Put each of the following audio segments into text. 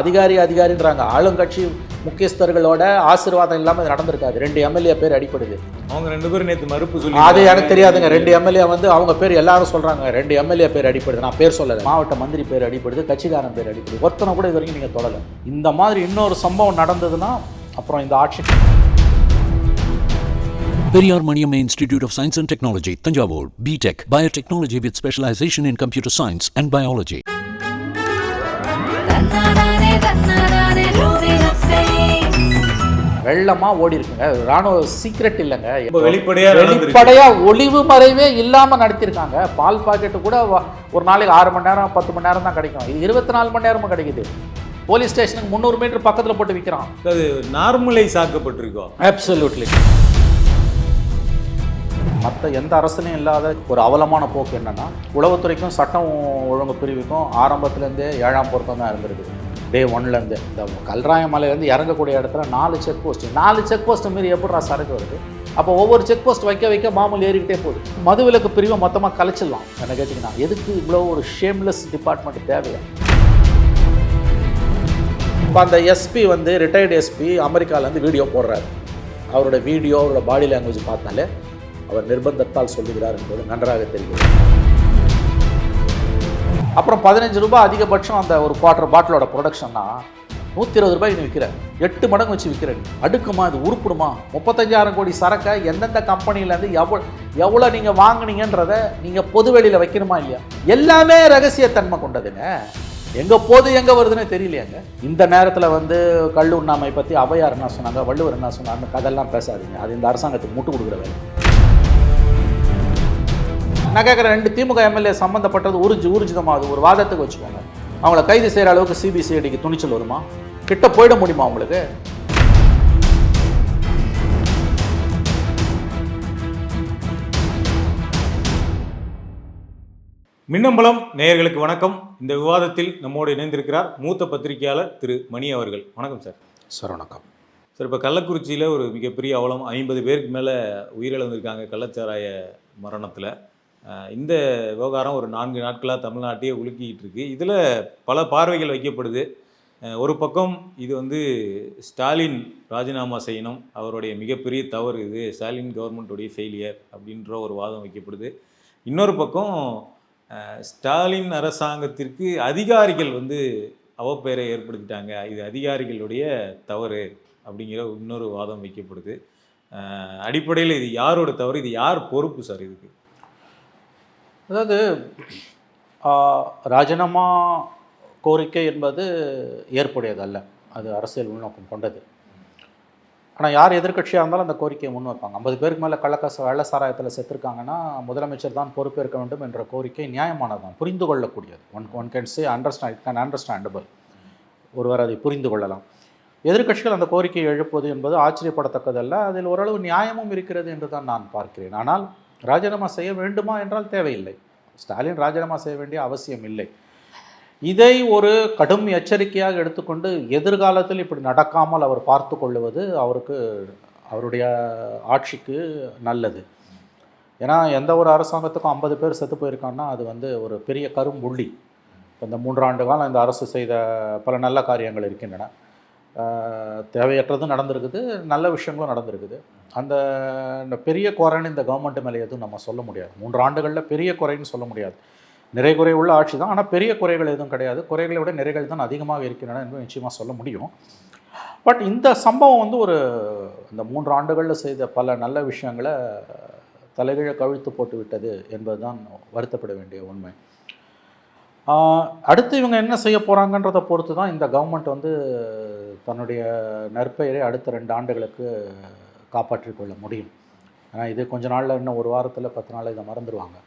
அதிகாரி அதிகாரின்றாங்க. ஆளுங்கட்சி முக்கியஸ்தர்களோட ஆசீர்வாதம் இல்லாமல் இது நடந்திருக்காது. ரெண்டு எம்எல்ஏ பேர் அடிப்படுது அவங்க ரெண்டு பேரும் நேத்து மறுப்பு சொல்லி அது எனக்கு தெரியாதுங்க. ரெண்டு எம்எல்ஏ வந்து அவங்க பேர் எல்லாரும் சொல்றாங்க. ரெண்டு எம்எல்ஏ பேர் அடிப்படுது நான் பேர் சொல்லல. மாவட்ட மந்திரி பேர் அடிப்படுது கட்சிக்காரன் பேர் அடிப்படுது ஒருத்தனை கூட இது வரைக்கும் நீங்க தொடல. இந்த மாதிரி இன்னொரு சம்பவம் நடந்ததுன்னா அப்புறம் இந்த ஆட்சி Periyar Maniamma Institute of Science and Technology, Tanjavur, BTech, Biotechnology with specialization in computer science and biology. வெள்ளமா ஓடி இருக்குங்க ராணுவ சீக்ரெட் இல்லைங்க. ரொம்ப வெளிப்படையா நடந்திருக்கு. வெளிப்படையா ஒளிவு மறைவே இல்லாம நடத்திருக்காங்க பால் பாக்கெட்டு கூட ஒரு நாளைக்கு ஆறு மணி நேரம் பத்து மணி நேரம் தான் கிடைக்கும். இது இருபத்தி நாலு மணி நேரமும் கிடைக்குது. போலீஸ் ஸ்டேஷனுக்கு முந்நூறு மீட்டர் பக்கத்துல போட்டு விற்கிறான் அது நார்மலைஸ் ஆக்கப்பட்டிருக்கோம் அப்சல்யூட்லி மற்ற எந்த அரசுலையும் இல்லாத ஒரு அவலமான போக்கு என்னன்னா உளவுத்துறைக்கும் சட்டம் ஒழுங்கு பிரிவுக்கும் ஆரம்பத்துலேருந்தே ஏழாம் பொருத்தம் தான் இருந்திருக்கு டே ஒன்லேருந்து இந்த கல்ராயமலையிலேருந்து இறங்கக்கூடிய இடத்துல நாலு செக் போஸ்ட் நாலு செக் போஸ்ட் மீறி எப்படிடா சரக்கு வருது? அப்போ ஒவ்வொரு செக் போஸ்ட் வைக்க வைக்க மாமூல் ஏறிக்கிட்டே போகுது. மதுவிலக்கு பிரிவை மொத்தமாக கலைச்சிடலாம். என்ன கேட்டிங்கன்னா எதுக்கு இவ்வளோ ஒரு ஷேம்லெஸ் டிபார்ட்மெண்ட் தேவையா? இப்போ அந்த எஸ்பி வந்து ரிட்டையர்டு எஸ்பி அமெரிக்காவிலேருந்து வீடியோ போடுறாரு. அவரோட வீடியோ அவரோட பாடி லாங்குவேஜ் பார்த்தாலே அவர் நிர்பந்தத்தால் சொல்லுகிறார் என்பது நன்றாக தெரிகிறது. அப்புறம் பதினஞ்சு ரூபாய் அதிகபட்சம் அந்த ஒரு குவார்டர் பாட்டிலோட ப்ரொடக்ஷன்னா நூற்றி இருபது ரூபாய்க்கு நீ விற்கிற எட்டு மடங்கு வச்சு விற்கிற அடுக்குமா இது உருப்பிடுமா? முப்பத்தஞ்சாயிரம் கோடி சரக்கை எந்தெந்த கம்பெனிலேருந்து எவ்வளோ எவ்வளோ நீங்கள் வாங்கினீங்கன்றத நீங்கள் பொது வெளியில் வைக்கணுமா இல்லையா? எல்லாமே ரகசியத்தன்மை கொண்டதுங்க. எங்கே போது எங்கே வருதுன்னு தெரியலையாங்க. இந்த நேரத்தில் வந்து கல் உண்ணாமை பற்றி அவையார் என்ன சொன்னாங்க வள்ளுவர் என்ன சொன்னாங்க கதெல்லாம் பேசாதீங்க. அது இந்த அரசாங்கத்துக்கு முட்டு கொடுக்குற வேலை. நான் கேட்குறேன் ரெண்டு திமுக எம்எல்ஏ சம்மந்தப்பட்டது உறிஞ்சு ஊர்ஜிதமாகுது ஒரு வாதத்துக்கு வச்சுக்கோங்க. அவங்கள கைது செய்கிற அளவுக்கு சிபிசிஐடிக்கு துணிச்சல் வருமா? கிட்ட போயிட முடியுமா அவங்களுக்கு? மின்னம்பலம் நேயர்களுக்கு வணக்கம். இந்த விவாதத்தில் நம்மோடு இணைந்திருக்கிறார் மூத்த பத்திரிகையாளர் திரு மணி அவர்கள். வணக்கம் சார். சார் வணக்கம். சார் இப்போ கள்ளக்குறிச்சியில் ஒரு மிகப்பெரிய அவலம் ஐம்பது பேருக்கு மேலே உயிரிழந்திருக்காங்க கள்ளச்சாராய மரணத்தில். இந்த விவகாரம் ஒரு நான்கு நாட்களாக தமிழ்நாட்டையே உலுக்கிட்டு இருக்கு. இதில் பல பார்வைகள் வைக்கப்படுது. ஒரு பக்கம் இது வந்து ஸ்டாலின் ராஜினாமா செய்யணும் அவருடைய மிகப்பெரிய தவறு இது ஸ்டாலின் கவர்மெண்ட்டுடைய ஃபெயிலியர் அப்படின்ற ஒரு வாதம் வைக்கப்படுது. இன்னொரு பக்கம் ஸ்டாலின் அரசாங்கத்திற்கு அதிகாரிகள் வந்து அவப்பெயரை ஏற்படுத்திட்டாங்க. இது அதிகாரிகளுடைய தவறு அப்படிங்கிற இன்னொரு வாதம் வைக்கப்படுது. அடிப்படையில் இது யாரோட தவறு? இது யார் பொறுப்பு சார் இதுக்கு? அதாவது ராஜினாமா கோரிக்கை என்பது ஏற்புடையது அல்ல அது அரசியல் உள்நோக்கம் கொண்டது. ஆனால் யார் எதிர்க்கட்சியாக இருந்தாலும் அந்த கோரிக்கையை முன் வைப்பாங்க. ஐம்பது பேருக்கு மேலே கள்ளக்காசு வெள்ள சாராயத்தில் செத்துருக்காங்கன்னா முதலமைச்சர் தான் பொறுப்பேற்க வேண்டும் என்ற கோரிக்கை நியாயமானதான் புரிந்து கொள்ளக்கூடியது. One one can say understand can understandable ஒருவர் அதை புரிந்து கொள்ளலாம். எதிர்க்கட்சிகள் அந்த கோரிக்கையை எழுப்புவது என்பது ஆச்சரியப்படத்தக்கதல்ல. அதில் ஓரளவு நியாயமும் இருக்கிறது என்று தான் நான் பார்க்கிறேன். ஆனால் ராஜினாமா செய்ய வேண்டுமா என்றால் தேவையில்லை. ஸ்டாலின் ராஜினாமா செய்ய வேண்டிய அவசியம் இல்லை. இதை ஒரு கடும் எச்சரிக்கையாக எடுத்துக்கொண்டு எதிர்காலத்தில் இப்படி நடக்காமல் அவர் பார்த்து கொள்ளுவது அவருக்கு அவருடைய ஆட்சிக்கு நல்லது. ஏன்னா எந்த ஒரு அரசாங்கத்துக்கும் ஐம்பது பேர் செத்து போயிருக்காங்கன்னா அது வந்து ஒரு பெரிய கரும்புள்ளி. இப்போ இந்த மூன்றாண்டு காலம் இந்த அரசு செய்த பல நல்ல காரியங்கள் இருக்கின்றன. தேவையற்றதும் நடந்திருக்குது நல்ல விஷயங்களும் நடந்திருக்குது. அந்த பெரிய குறைன்னு இந்த கவர்மெண்ட் மேலே எதுவும் நம்ம சொல்ல முடியாது. மூன்று ஆண்டுகளில் பெரிய குறைன்னு சொல்ல முடியாது. நிறை குறை உள்ள ஆட்சி தான். ஆனால் பெரிய குறைகள் எதுவும் கிடையாது. குறைகளை விட நிறைகள் தான் அதிகமாக இருக்கின்றன என்று நிச்சயமாக சொல்ல முடியும். பட் இந்த சம்பவம் வந்து ஒரு இந்த மூன்று ஆண்டுகளில் செய்த பல நல்ல விஷயங்களை தலைகீழ கவிழ்த்து போட்டு விட்டது என்பதுதான் வருத்தப்பட வேண்டிய உண்மை. அடுத்து இவங்க என்ன செய்ய போகிறாங்கன்றதை பொறுத்து தான் இந்த கவர்மெண்ட் வந்து தன்னுடைய நற்பெயரை அடுத்த ரெண்டு ஆண்டுகளுக்கு காப்பாற்றிக்கொள்ள முடியும். ஏன்னா இது கொஞ்ச நாளில் இன்னும் ஒரு வாரத்தில் பத்து நாளில் இதை மறந்துடுவாங்க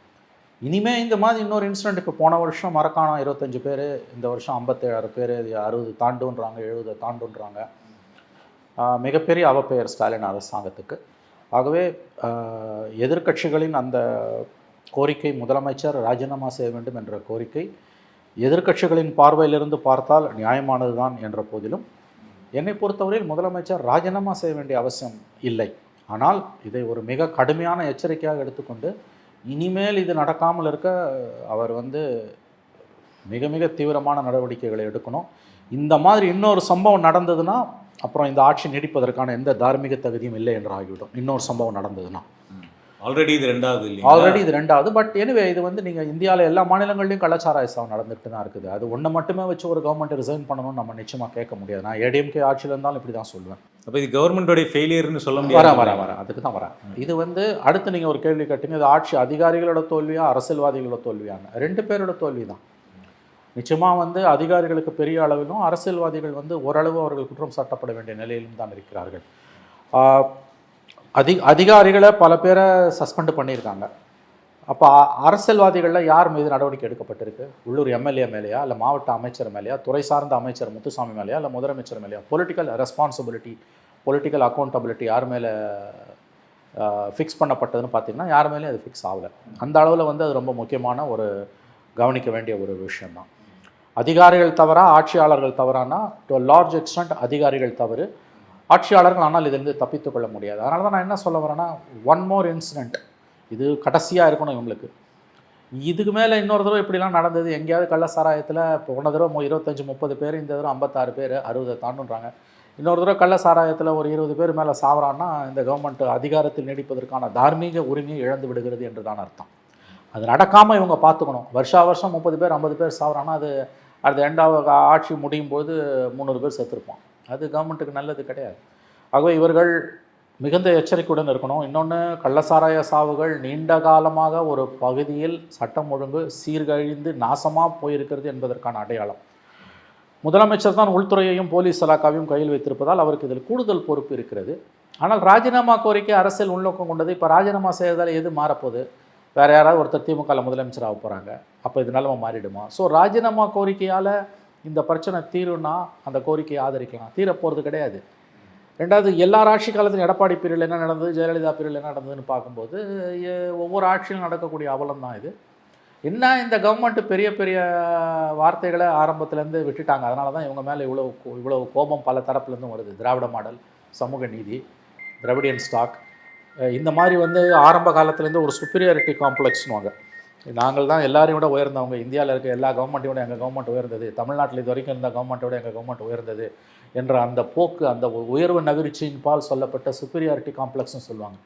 இனிமே இந்த மாதிரி இன்னொரு இன்சிடெண்ட் இப்போ போன வருஷம் மறக்கானம் இருபத்தஞ்சு பேர் இந்த வருஷம் ஐம்பத்தேழாயிரம் பேர் அறுபது தாண்டுன்றாங்க எழுபது தாண்டுன்றாங்க. மிகப்பெரிய அவப்பெயர் ஸ்டாலின் அரசாங்கத்துக்கு. ஆகவே எதிர்கட்சிகளின் எதிர்க்கட்சிகளின் அந்த கோரிக்கை முதலமைச்சர் ராஜினாமா செய்ய வேண்டும் என்ற கோரிக்கை எதிர்க்கட்சிகளின் பார்வையிலிருந்து பார்த்தால் நியாயமானது தான் என்ற போதிலும் என்னை பொறுத்தவரையில் முதலமைச்சர் ராஜினாமா செய்ய வேண்டிய அவசியம் இல்லை. ஆனால் இதை ஒரு மிக கடுமையான எச்சரிக்கையாக எடுத்துக்கொண்டு இனிமேல் இது நடக்காமல் இருக்க அவர் வந்து மிக மிக தீவிரமான நடவடிக்கைகளை எடுக்கணும். இந்த மாதிரி இன்னொரு சம்பவம் நடந்ததுன்னா அப்புறம் இந்த ஆட்சி நீடிப்பதற்கான எந்த தார்மீக தகுதியும் இல்லை என்று ஆகிவிடும். இன்னொரு சம்பவம் நடந்ததுன்னா. ஆல்ரெடி இது ரெண்டாவது இல்லையா ஆல்ரெடி இது ரெண்டாவது பட் எனிவே இது வந்து நீங்கள் இந்தியாவில் எல்லா மாநிலங்கள்லையும் கள்ளச்சாராய சாவு நடந்துட்டு தான் இருக்குது. அது ஒன்று மட்டுமே வச்சு ஒரு கவர்மெண்ட் ரிசைன் பண்ணணும்னு நம்ம நிச்சயமாக கேட்க முடியாது. நான் ஏடிஎம்கே ஆட்சியில் இருந்தாலும் இப்படி தான் சொல்லுவேன். அப்ப இது கவர்மெண்டோடைய ஃபெயிலியர்னு சொல்ல வர முடியாது வர வர அதுக்கு தான் வரேன். இது வந்து அடுத்து நீங்கள் ஒரு கேள்வி கேட்டீங்க இது ஆட்சி அதிகாரிகளோட தோல்வியா அரசியல்வாதிகளோட தோல்வியான்னு ரெண்டு பேரோட தோல்வி தான் நிச்சயமாக வந்து அதிகாரிகளுக்கு பெரிய அளவிலும் அரசியல்வாதிகள் வந்து ஓரளவு அவர்கள் குற்றம் சாட்டப்பட வேண்டிய நிலையிலும் தான் இருக்கிறார்கள். அதி அதிகாரிகளை பல பேரை சஸ்பெண்ட் பண்ணியிருக்காங்க. அப்போ அரசியல்வாதிகளில் யார் மீது நடவடிக்கை எடுக்கப்பட்டிருக்கு? உள்ளூர் எம்எல்ஏ மேலேயா? இல்லை மாவட்ட அமைச்சர் மேலேயா? துறை சார்ந்த அமைச்சர் முத்துசாமி மேலேயா? இல்லை முதலமைச்சர் மேலேயா? பொலிட்டிக்கல் ரெஸ்பான்சிபிலிட்டி பொலிட்டிக்கல் அக்கௌண்டபிலிட்டி யார் மேலே ஃபிக்ஸ் பண்ணப்பட்டதுன்னு பார்த்தீங்கன்னா யார் மேலேயும் அது ஃபிக்ஸ் ஆகலை. அந்த அளவில் வந்து அது ரொம்ப முக்கியமான ஒரு கவனிக்க வேண்டிய ஒரு விஷயம்தான். அதிகாரிகள் தவறா ஆட்சியாளர்கள் தவறானா? டு லார்ஜ் எக்ஸ்டென்ட் அதிகாரிகள் தவறு. ஆட்சியாளர்கள் ஆனால் இதிலிருந்து தப்பித்துக் கொள்ள முடியாது. அதனால தான் நான் என்ன சொல்ல வரேன்னா ஒன் மோர் இன்சிடெண்ட் இது கடைசியாக இருக்கணும் இவங்களுக்கு. இதுக்கு மேலே இன்னொரு தடவை இப்படிலாம் நடந்தது. எங்கேயாவது கள்ள சாராயத்தில் இப்போ போன தடவை இருபத்தஞ்சி இருபத்தஞ்சு முப்பது பேர் இந்த தடவை ஐம்பத்தாறு பேர் அறுபதை தாண்டுன்றாங்க. இன்னொரு தடவை கள்ள சாராயத்தில் ஒரு இருபது பேர் மேலே சாவறான்னா இந்த கவர்மெண்ட் அதிகாரத்தில் நீடிப்பதற்கான தார்மீக உரிமையை இழந்து விடுகிறது என்று தான் அர்த்தம். அது நடக்காமல் இவங்க பார்த்துக்கணும். வருஷா வருஷம் முப்பது பேர் ஐம்பது பேர் சாவறான்னா அது அடுத்த எண்டாவது ஆட்சி முடியும் போது முந்நூறு பேர் செத்துருப்பான் அது கவர்மெண்ட்டுக்கு நல்லது கிடையாது. ஆகவே இவர்கள் மிகுந்த எச்சரிக்கையுடன் இருக்கணும். இன்னொன்று கள்ளசாராய சாவுகள் நீண்ட காலமாக ஒரு பகுதியில் சட்டம் ஒழுங்கு சீர்கழிந்து நாசமாக போயிருக்கிறது என்பதற்கான அடையாளம். முதலமைச்சர் தான் உள்துறையையும் போலீஸ் இலாக்காவையும் கையில் வைத்திருப்பதால் அவருக்கு இதில் கூடுதல் பொறுப்பு இருக்கிறது. ஆனால் ராஜினாமா கோரிக்கை அரசியல் உள்நோக்கம் கொண்டது. இப்போ ராஜினாமா செய்வதால் எது மாறப்போகுது? வேறு யாராவது ஒருத்தர் திமுகவில் முதலமைச்சர் ஆக போகிறாங்க அப்போ இது நிலைமை மாறிடுமா? ஸோ ராஜினாமா கோரிக்கையால் இந்த பிரச்சனை தீரும்னா அந்த கோரிக்கையை ஆதரிக்கலாம். தீரப்போகிறது கிடையாது. ரெண்டாவது எல்லா ஆட்சி காலத்திலும் எடப்பாடி பீரியடில் என்ன நடந்தது? ஜெயலலிதா பீரியடில் என்ன நடந்ததுன்னு பார்க்கும்போது ஒவ்வொரு ஆட்சியிலும் நடக்கக்கூடிய அவலம் தான் இது. என்ன இந்த கவர்மெண்ட் பெரிய பெரிய வார்த்தைகளை ஆரம்பத்துலேருந்து விட்டுட்டாங்க. அதனால தான் இவங்க மேலே இவ்வளோ கோ- கோபம் பல தரப்புலேருந்தும் வருது. திராவிட மாடல் சமூக நீதி திராவிடியன் ஸ்டாக் இந்த மாதிரி வந்து ஆரம்ப காலத்துலேருந்து ஒரு சுப்பீரியாரிட்டி காம்ப்ளெக்ஸ்னுவாங்க நாங்கள் தான் எல்லாரையும் விட உயர்ந்தவங்க. இந்தியாவில் இருக்க எல்லா கவர்மெண்ட்டையும் விட எங்கள் கவர்மெண்ட் உயர்ந்தது. தமிழ்நாட்டில் இது வரைக்கும் இருந்த கவர்மெண்ட்டை விட எங்கள் கவர்மெண்ட் உயர்ந்தது என்ற அந்த போக்கு அந்த உயர்வு நகர்ச்சியின் பால் சொல்லப்பட்ட சுப்பீரியாரிட்டி காம்ப்ளெக்ஸ்னு சொல்லுவாங்க.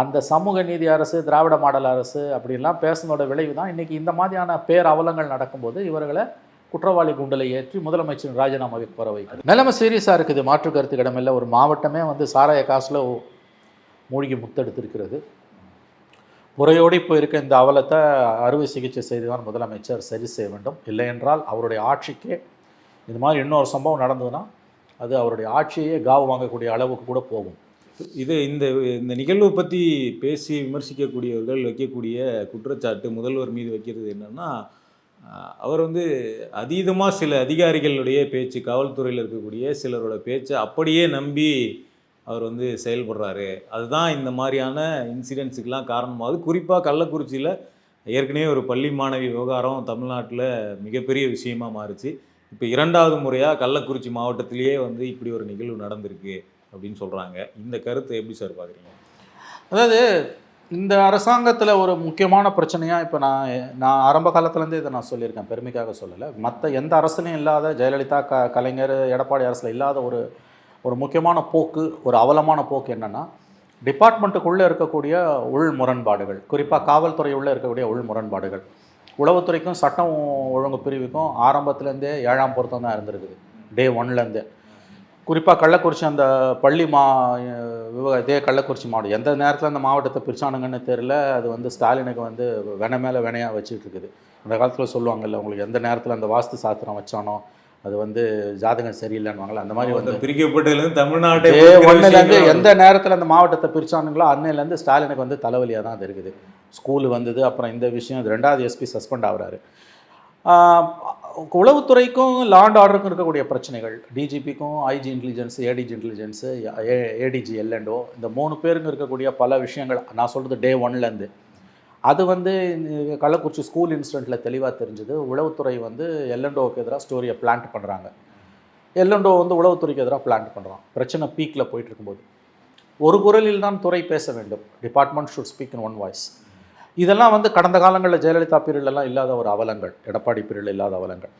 அந்த சமூக நீதி அரசு திராவிட மாடல் அரசு அப்படிலாம் பேசுனதோட விளைவு தான் இன்றைக்கி இந்த மாதிரியான பேர் அவலங்கள் நடக்கும்போது இவர்களை குற்றவாளி குண்டலை ஏற்றி முதலமைச்சரின் ராஜினாமாவுக்கு வர வைக்கிறது. நிலைமை சீரியஸாக இருக்குது. மாற்று கருத்து இடமில்லை. ஒரு மாவட்டமே வந்து சாராய காசில் மூழ்கி முத்தெடுத்திருக்கிறது. முறையோடு இப்போ இருக்க இந்த அவலத்தை அறுவை சிகிச்சை செய்துதான் முதலமைச்சர் சரி செய்ய வேண்டும். இல்லை என்றால் அவருடைய ஆட்சிக்கே இது மாதிரி இன்னொரு சம்பவம் நடந்ததுன்னா அது அவருடைய ஆட்சியே காவு வாங்கக்கூடிய அளவுக்கு கூட போகும். இது இந்த இந்த நிகழ்வு பற்றி பேசி விமர்சிக்கக்கூடியவர்கள் வைக்கக்கூடிய குற்றச்சாட்டு முதல்வர் மீது வைக்கிறது என்னென்னா அவர் வந்து அதீதமாக சில அதிகாரிகளுடைய பேச்சு காவல்துறையில் இருக்கக்கூடிய சிலரோட பேச்சை அப்படியே நம்பி அவர் வந்து செயல்படுறாரு. அதுதான் இந்த மாதிரியான இன்சிடென்ட்ஸுக்கெலாம் காரணமாகுது. குறிப்பாக கள்ளக்குறிச்சியில் ஏற்கனவே ஒரு பள்ளி மாணவி விவகாரம் தமிழ்நாட்டில் மிகப்பெரிய விஷயமா மாறுச்சு. இப்போ இரண்டாவது முறையாக கள்ளக்குறிச்சி மாவட்டத்திலேயே வந்து இப்படி ஒரு நிகழ்வு நடந்திருக்கு அப்படின்னு சொல்கிறாங்க இந்த கருத்தை எப்படி சார் பார்க்குறீங்க அதாவது இந்த அரசாங்கத்தில் ஒரு முக்கியமான பிரச்சனையாக இப்போ நான் நான் ஆரம்ப காலத்துலேருந்தே இதை நான் சொல்லியிருக்கேன். பெருமைக்காக சொல்லலை. மற்ற எந்த அரசுலையும் இல்லாத ஜெயலலிதா க கலைஞர் எடப்பாடி அரசில் இல்லாத ஒரு ஒரு முக்கியமான போக்கு ஒரு அவலமான போக்கு என்னென்னா டிபார்ட்மெண்ட்டுக்குள்ளே இருக்கக்கூடிய உள் முரண்பாடுகள் குறிப்பாக காவல்துறை உள்ளே இருக்கக்கூடிய உள் முரண்பாடுகள் உளவுத்துறைக்கும் சட்டம் ஒழுங்கு பிரிவுக்கும் ஆரம்பத்துலேருந்தே ஏழாம் பொருத்தம் தான் இருந்திருக்குது. டே ஒன்லேருந்தே குறிப்பாக கள்ளக்குறிச்சி அந்த பள்ளி மா விவ இதே கள்ளக்குறிச்சி மாவட்டம். எந்த நேரத்தில் அந்த மாவட்டத்தை பிரிச்சானுங்கன்னு தெரில அது வந்து ஸ்டாலினுக்கு வந்து வென மேலே வெனையாக வச்சுட்டு இருக்குது. அந்த காலத்தில் சொல்லுவாங்கல்ல உங்களுக்கு எந்த நேரத்தில் அந்த வாஸ்து சாத்திரம் வச்சானோ அது வந்து ஜாதகம் சரியில்லைன்னுவாங்கல்ல. அந்த மாதிரி வந்து பிரிக்கப்பட்டதுலேருந்து தமிழ்நாட்டை விஷயங்கள் எந்த நேரத்தில் அந்த மாவட்டத்தை பிரிச்சானுங்களோ அன்னையிலேருந்து ஸ்டாலினுக்கு வந்து தலைவலியாக தான் அது இருக்குது. ஸ்கூல் வந்தது அப்புறம் இந்த விஷயம் இது ரெண்டாவது எஸ்பி சஸ்பெண்ட் ஆகுறாரு. உளவுத்துறைக்கும் லாண்ட் ஆர்டருக்கும் இருக்கக்கூடிய பிரச்சனைகள். டிஜிபிக்கும் IG intelligence ADG intelligence ADG எல்என்டோ இந்த மூணு பேருங்க இருக்கக்கூடிய பல விஷயங்கள். நான் சொல்கிறது டே ஒன்லேருந்து அது வந்து இந்த கள்ளக்குறிச்சி ஸ்கூல் இன்சிடெண்ட்டில் தெளிவாக தெரிஞ்சுது. உளவுத்துறை வந்து எல்என்டோவுக்கு எதிராக ஸ்டோரியை பிளான்ட் பண்ணுறாங்க எல்என்டோ வந்து உளவுத்துறைக்கு எதிராக பிளான்ட் பண்ணுறான் பிரச்சனை பீக்கில் போயிட்டு இருக்கும்போது ஒரு குரலில் தான் துறை பேச வேண்டும். Department should speak in one voice இதெல்லாம் வந்து கடந்த காலங்களில் ஜெயலலிதா பீரியட்லலாம் இல்லாத ஒரு அவலங்கள். எடப்பாடி பீரியடில் இல்லாத அவலங்கள்.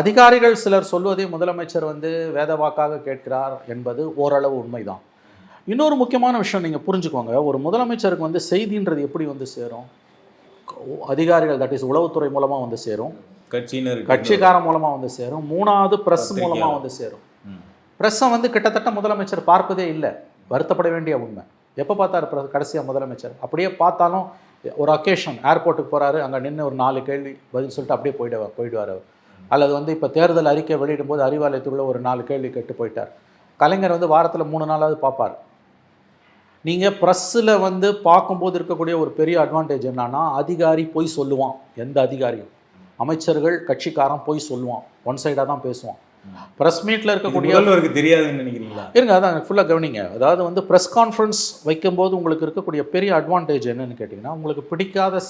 அதிகாரிகள் சிலர் சொல்வதை முதலமைச்சர் வந்து வேதவாக்காக கேட்கிறார் என்பது ஓரளவு உண்மைதான். இன்னொரு முக்கியமான விஷயம் நீங்கள் புரிஞ்சுக்கோங்க. ஒரு முதலமைச்சருக்கு வந்து செய்தின்றது எப்படி வந்து சேரும்? அதிகாரிகள் தட் இஸ் உளவுத்துறை மூலமாக வந்து சேரும். கட்சியினர் கட்சிக்காரன் மூலமாக வந்து சேரும். மூணாவது ப்ரெஸ். மூலமாக வந்து சேரும். ப்ரெஸ்ஸை வந்து கிட்டத்தட்ட முதலமைச்சர் பார்ப்பதே இல்லை. வருத்தப்பட வேண்டிய உண்மை. எப்போ பார்த்தாரு press- கடைசியா முதலமைச்சர்? அப்படியே பார்த்தாலும் ஒரு அக்கேஷன் ஏர்போர்ட்டுக்கு போறாரு அங்கே நின்று ஒரு நாலு கேள்வி பதில் சொல்லிட்டு அப்படியே போயிடுவார் போயிடுவார் அவர். அல்லது வந்து இப்போ தேர்தல் அறிக்கை வெளியிடும் போது அறிவாலயத்துக்குள்ள ஒரு நாலு கேள்வி கேட்டு போயிட்டார். கலைஞர் வந்து வாரத்தில் மூணு நாளாவது பார்ப்பார். நீங்கள் ப்ரெஸ்ஸில் வந்து பார்க்கும்போது இருக்கக்கூடிய ஒரு பெரிய அட்வான்டேஜ் என்னன்னா அதிகாரி போய் சொல்லுவான். எந்த அதிகாரியும். அமைச்சர்கள் கட்சிக்காரன் போய் சொல்லுவான். ஒன் சைடாக தான் பேசுவான். ப்ரெஸ் மீட்டில் இருக்கக்கூடிய முதல்வருக்கு தெரியாதுன்னு நினைக்கிறீங்களா? இருங்க அதான் ஃபுல்லாக கவனிங்க. அதாவது வந்து ப்ரெஸ் கான்ஃபரன்ஸ் வைக்கும்போது உங்களுக்கு இருக்கக்கூடிய பெரிய அட்வான்டேஜ் என்னன்னு கேட்டிங்கன்னா உங்களுக்கு பிடிக்காத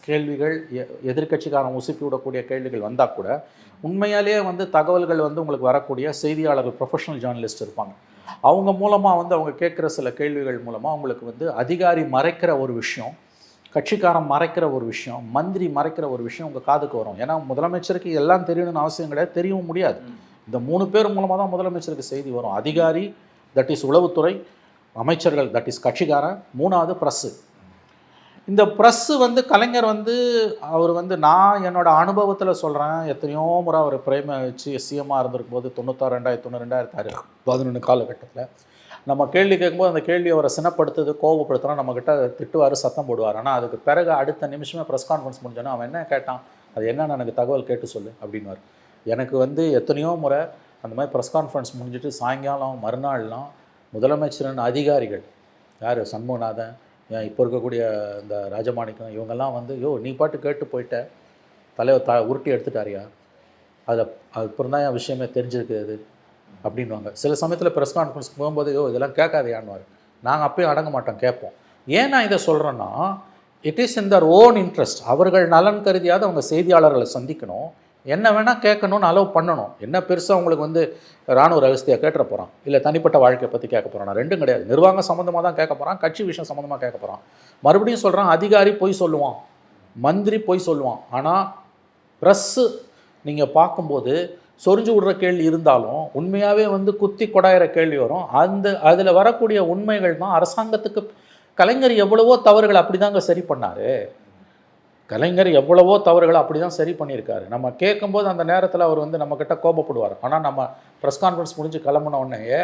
கேள்விகள் எ- எதிர்க்கட்சிக்காரன் உசுப்பி விடக்கூடிய கேள்விகள் வந்தால் கூட உண்மையாலேயே வந்து தகவல்கள் வந்து உங்களுக்கு வரக்கூடிய செய்தியாளர்கள் ப்ரொஃபஷனல் ஜேர்னலிஸ்ட் இருப்பாங்க. அவங்க மூலமாக வந்து அவங்க கேட்குற சில கேள்விகள் மூலமாக உங்களுக்கு வந்து அதிகாரி மறைக்கிற ஒரு விஷயம் கட்சிக்காரன் மறைக்கிற ஒரு விஷயம் மந்திரி மறைக்கிற ஒரு விஷயம் உங்கள் காதுக்கு வரும். ஏன்னா முதலமைச்சருக்கு எல்லாம் தெரியணும்னு அவசியம் கிடையாது தெரியவும் முடியாது. இந்த மூணு பேர் மூலமாக தான் முதலமைச்சருக்கு செய்தி வரும். அதிகாரி தட் இஸ் உளவுத்துறை அமைச்சர்கள் தட் இஸ் கட்சிக்காரன் மூணாவது ப்ரெஸ்ஸு இந்த ப்ரெஸ்ஸு வந்து கலைஞர் வந்து அவர் வந்து நான் என்னோட அனுபவத்தில் சொல்கிறேன் எத்தனையோ முறை அவர் பிரேம வச்சு சிஎம்மாக இருந்திருக்கும் போது தொண்ணூத்தாறு ரெண்டாயிரத்தி தொண்ணூறு ரெண்டாயிரத்தி ஆறு பதினொன்று காலகட்டத்தில் நம்ம கேள்வி கேட்கும்போது அந்த கேள்வி அவரை சினப்படுத்துது கோவப்படுத்துனா நம்மக்கிட்ட திட்டுவார் சத்தம் போடுவார். ஆனால் அதுக்கு பிறகு அடுத்த நிமிஷமே ப்ரெஸ் கான்ஃபரன்ஸ் முடிஞ்சோன்னா அவன் என்ன கேட்டான்? அது என்னன்னு எனக்கு தகவல் கேட்டு சொல்லு அப்படின்னுவார். எனக்கு வந்து எத்தனையோ முறை அந்த மாதிரி ப்ரெஸ் கான்ஃபரன்ஸ் முடிஞ்சிட்டு சாயங்காலம் மறுநாள்லாம் முதலமைச்சரின் அதிகாரிகள் யார்? சண்முகநாதன் இப்போ இருக்கக்கூடிய இந்த ராஜமாணிக்கம் இவங்கெல்லாம் வந்து யோ நீ பாட்டு கேட்டு போயிட்ட. தலைவர் த உருட்டி எடுத்துட்டாரியா? அதில் அப்புறம் தான் என் விஷயமே தெரிஞ்சிருக்குது அப்படின்வாங்க சில சமயத்தில் ப்ரெஸ் கான்ஃபரன்ஸ் போகும்போது யோ இதெல்லாம் கேட்காதையான்வார் நாங்கள் அப்பயும் அடங்க மாட்டோம் கேட்போம். ஏன் நான் இதை சொல்கிறேன்னா it is in their own interest அவர்கள் நலன் கருதியாவது அவங்க செய்தியாளர்களை சந்திக்கணும். என்ன வேணால் கேட்கணும்னு அலோவ் பண்ணணும். என்ன பெருசாக உங்களுக்கு வந்து ராணுவ ரகசியத்தை கேட்டுற போகிறான் இல்லை தனிப்பட்ட வாழ்க்கையை பற்றி கேட்க போகிறான் ரெண்டும் கிடையாது. நிர்வாகம் சம்மந்தமாக தான் கேட்க போகிறான் கட்சி விஷயம் சம்மந்தமாக கேட்க போகிறான் மறுபடியும் சொல்கிறான் அதிகாரி போய் சொல்லுவான். மந்திரி போய் சொல்லுவான். ஆனால் ப்ரெஸ்ஸு நீங்கள் பார்க்கும்போது சொரிஞ்சு விடுற கேள்வி இருந்தாலும் உண்மையாகவே வந்து குத்தி கொடாயிற கேள்வி வரும். அந்த அதில் வரக்கூடிய உண்மைகள் தான் அரசாங்கத்துக்கு கலைஞர் எவ்வளவோ தவறுகள் அப்படி தாங்க சரி பண்ணார். கலைஞர் எவ்வளவோ தவறுகளை அப்படி தான் சரி பண்ணியிருக்காரு. நம்ம கேட்கும்போது அந்த நேரத்தில் அவர் வந்து நம்மக்கிட்ட கோபப்படுவார். ஆனால் நம்ம ப்ரெஸ் கான்ஃபரன்ஸ் முடிஞ்சு கிளம்புன உடனேயே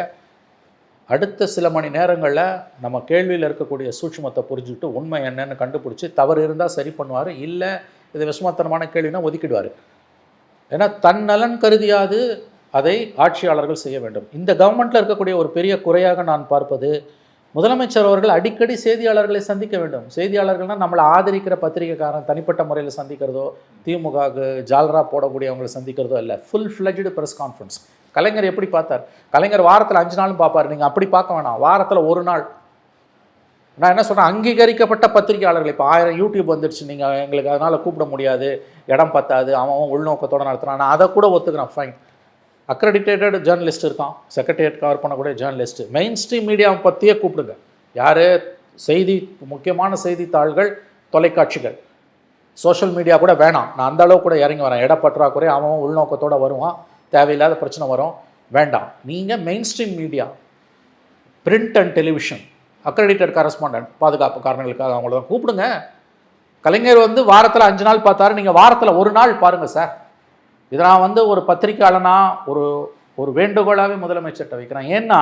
அடுத்த சில மணி நேரங்களில் நம்ம கேள்வியில் இருக்கக்கூடிய சூட்சுமத்தை புரிஞ்சுக்கிட்டு உண்மை என்னன்னு கண்டுபிடிச்சி தவறு இருந்தால் சரி பண்ணுவார். இல்லை இது விஷமத்தனமான கேள்வினா ஒதுக்கிடுவார். ஏன்னா தன் நலன் கருதியாது அதை ஆட்சியாளர்கள் செய்ய வேண்டும். இந்த கவர்மெண்ட்டில் இருக்கக்கூடிய ஒரு பெரிய குறையாக நான் பார்ப்பது முதலமைச்சர் அவர்கள் அடிக்கடி செய்தியாளர்களை சந்திக்க வேண்டும். செய்தியாளர்கள்னால் நம்மளை ஆதரிக்கிற பத்திரிகைக்காரன் தனிப்பட்ட முறையில் சந்திக்கிறதோ திமுகவுக்கு ஜால்ரா போடக்கூடியவங்களை சந்திக்கிறதோ இல்லை full fledged press conference Kalaignar எப்படி பார்த்தார்? கலைஞர் வாரத்தில் அஞ்சு நாளும் பார்ப்பார். நீங்கள் அப்படி பார்க்க வேணாம். வாரத்தில் ஒரு நாள். நான் என்ன சொல்கிறேன் அங்கீகரிக்கப்பட்ட பத்திரிகையாளர்கள். இப்போ ஆயிரம் யூடியூப் வந்துடுச்சு நீங்கள் எங்களுக்கு அதனால் கூப்பிட முடியாது. இடம் பத்தாது. அவன் உள்நோக்கத்தோடு உள்நோக்கத்தோட நடத்துகிறான் நான் அதை கூட ஒத்துக்கிறேன். ஃபைன் அக்ரெடிட்டேட்டட் ஜேர்னலிஸ்ட் இருக்கான். செக்ரட்டரியேட் கவர் பண்ணக்கூடிய ஜேர்னலிஸ்ட் மெயின் ஸ்ட்ரீம் மீடியாவை பற்றியே கூப்பிடுங்க. யார்? செய்தி முக்கியமான செய்தித்தாள்கள் தொலைக்காட்சிகள். சோஷியல் மீடியா கூட வேணாம். நான் அந்த அளவு கூட இறங்கி வரேன். இடப்பற்றாக்குறை அவன் உள்நோக்கத்தோடு உள்நோக்கத்தோட வருவான். தேவையில்லாத பிரச்சனை வரும். வேண்டாம். நீங்கள் main stream media print and television accredited correspondent பாதுகாப்பு காரணங்களுக்காக அவங்கள தான் கூப்பிடுங்க. கலைஞர் வந்து வாரத்தில் அஞ்சு நாள் பார்த்தாரு. நீங்கள் வாரத்தில் ஒரு நாள் பாருங்கள் சார். இதை நான் வந்து ஒரு பத்திரிக்கையாளனா ஒரு ஒரு வேண்டுகோளாகவே முதலமைச்சர்கிட்ட வைக்கிறேன். ஏன்னா